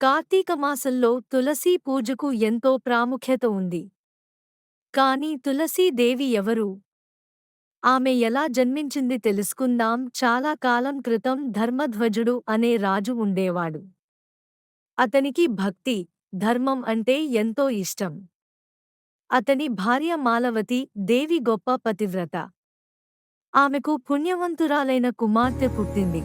కార్తీక మాసంలో తులసీ పూజకు ఎంతో ప్రాముఖ్యత ఉంది. కాని తులసీదేవి ఎవరు? ఆమె ఎలా జన్మించింది తెలుసుకుందాం. చాలా కాలం క్రితం ధర్మధ్వజుడు అనే రాజు ఉండేవాడు. అతనికి భక్తి ధర్మం అంటే ఎంతో ఇష్టం. అతని భార్య మాలవతి దేవి గొప్ప పతివ్రత. ఆమెకు పుణ్యవంతురాలైన కుమార్తె పుట్టింది.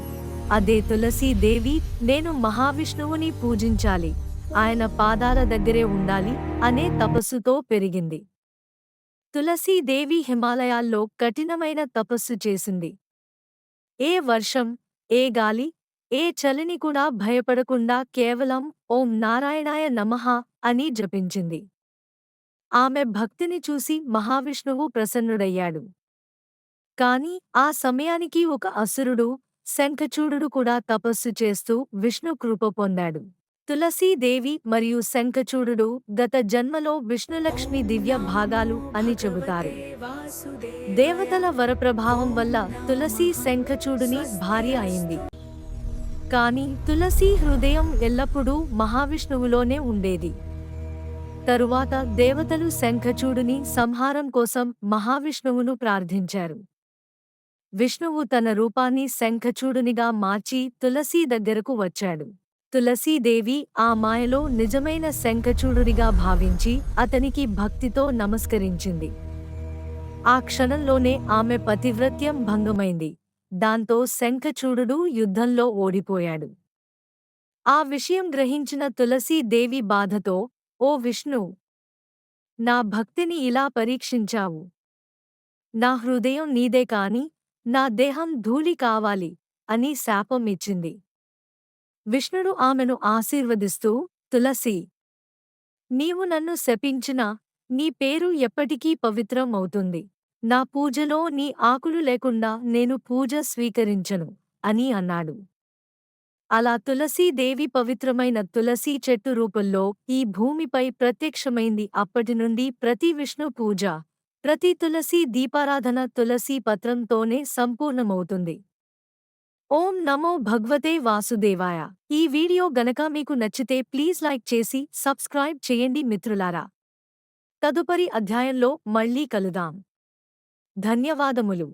అదే తులసీదేవి నేను మహావిష్ణువుని పూజించాలి. ఆయన పాదాల దగ్గరే ఉండాలి అనే తపస్సుతో పెరిగింది. తులసీదేవి హిమాలయాల్లో కఠినమైన తపస్సు చేసింది. ఏ వర్షం ఏ గాలి ఏ చలిని కూడా భయపడకుండా కేవలం ఓం నారాయణాయ నమః అని జపించింది. ఆమె భక్తిని చూసి మహావిష్ణువు ప్రసన్నుడయ్యాడు. కాని ఆ సమయానికి ఒక అసురుడు శంఖచూడుడు కూడా తపస్సు చేస్తూ విష్ణు కృప పొందాడు. తులసీదేవి మరియు శంఖచూడుడు గత జన్మలో విష్ణులక్ష్మి దివ్య భాగాలు అని చెబుతారు. దేవతల వరప్రభావం వల్ల తులసీ శంఖచూడుని భార్య అయింది. కానీ తులసీ హృదయం ఎల్లప్పుడూ మహావిష్ణువులోనే ఉండేది. తరువాత దేవతలు శంఖచూడుని సంహారం కోసం మహావిష్ణువును ప్రార్థించారు. విష్ణువు తన రూపాన్ని శంఖచూడునిగా మార్చి తులసీ దగ్గరకు వచ్చాడు. తులసీదేవి ఆ మాయలో నిజమైన శంఖచూడునిగా భావించి అతనికి భక్తితో నమస్కరించింది. ఆ క్షణంలోనే ఆమె పతివ్రత్యం భంగమైంది. దాంతో శంఖచూడుడు యుద్ధంలో ఓడిపోయాడు. ఆ విషయం గ్రహించిన తులసీదేవి బాధతో ఓ విష్ణు! నా భక్తిని ఇలా పరీక్షించావు. నా హృదయం నీదే కాని నా దేహం ధూళి కావాలి అని శాపం ఇచ్చింది. విష్ణుడు ఆమెను ఆశీర్వదిస్తూ తులసి! నీవు నన్ను శపించినా నీ పేరు ఎప్పటికీ పవిత్రం అవుతుంది నా పూజలో నీ ఆకులు లేకుండా నేను పూజ స్వీకరించను అని అన్నాడు. అలా తులసీదేవి పవిత్రమైన తులసీ చెట్టు రూపంలో ఈ భూమిపై ప్రత్యక్షమైంది అప్పటి నుండి ప్రతి విష్ణు పూజ. ప్రతి తులసి దీపారాధన తులసీ పత్రంతోనే సంపూర్ణమవుతుంది. ఓం నమో భగవతే వాసుదేవాయ. ఈ వీడియో గనక మీకు నచ్చితే ప్లీజ్ లైక్ చేసి సబ్స్క్రైబ్ చేయండి మిత్రులారా. తదుపరి అధ్యాయంలో మళ్ళీ కలుదాం ధన్యవాదములు.